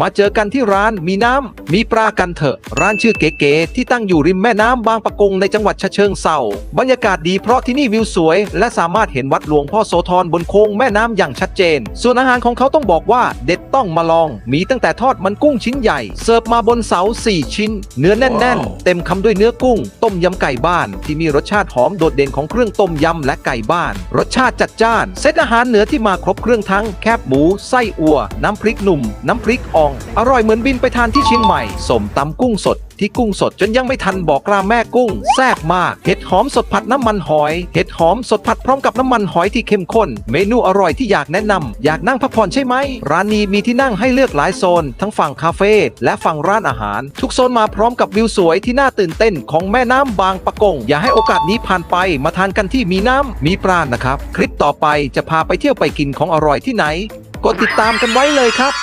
มาเจอกันที่ร้านมีน้ำ มีปลากันเถอะ ร้านชื่อเก๋ๆที่ตั้งอยู่ริมแม่น้ำบางปะกงในจังหวัดฉะเชิงเซาบรรยากาศดีเพราะที่นี่วิวสวย และสามารถเห็นวัดหลวงพ่อโสธรบนโค้งแม่น้ำอย่างชัดเจน ส่วนอาหารของเขาต้องบอกว่าเด็ดต้องมาลอง มีตั้งแต่ทอดมันกุ้งชิ้นใหญ่ เสิร์ฟมาบนเสา 4 ชิ้น เนื้อแน่น ๆ เต็มคำด้วยเนื้อกุ้ง ต้มยำไก่บ้าน ที่มีรสชาติหอมโดดเด่นของเครื่องต้มยำและไก่บ้าน รสชาติจัดจ้าน เซตอาหารเหนือที่มาครบเครื่องทั้งแคบหมูไส้อัวน้ำพริกหนุ่ม น้ำพริกอ่อง อร่อยเหมือนบินไปทานที่เชียงใหม่สมตำกุ้งสด ที่กุ้งสดจนยังไม่ทันบอกกล้าแม่กุ้งแซ่บมาก เห็ดหอมสดผัดน้ำมันหอย เห็ดหอมสดผัดพร้อมกับน้ำมันหอยที่เข้มข้น เมนูอร่อยที่อยากแนะนำอยากนั่งพักผ่อนใช่ไหม ร้านนี้มีที่นั่งให้เลือกหลายโซน ทั้งฝั่งคาเฟ่และฝั่งร้านอาหาร ทุกโซนมาพร้อมกับวิวสวยที่น่าตื่นเต้นของแม่น้ำบางปะกง อย่าให้โอกาสนี้ผ่านไปมาทานกันที่มีน้ำมีปลานะครับ คลิปต่อไปจะพาไปเที่ยวไปกินของอร่อยที่ไหน กดติดตามกันไว้เลยครับ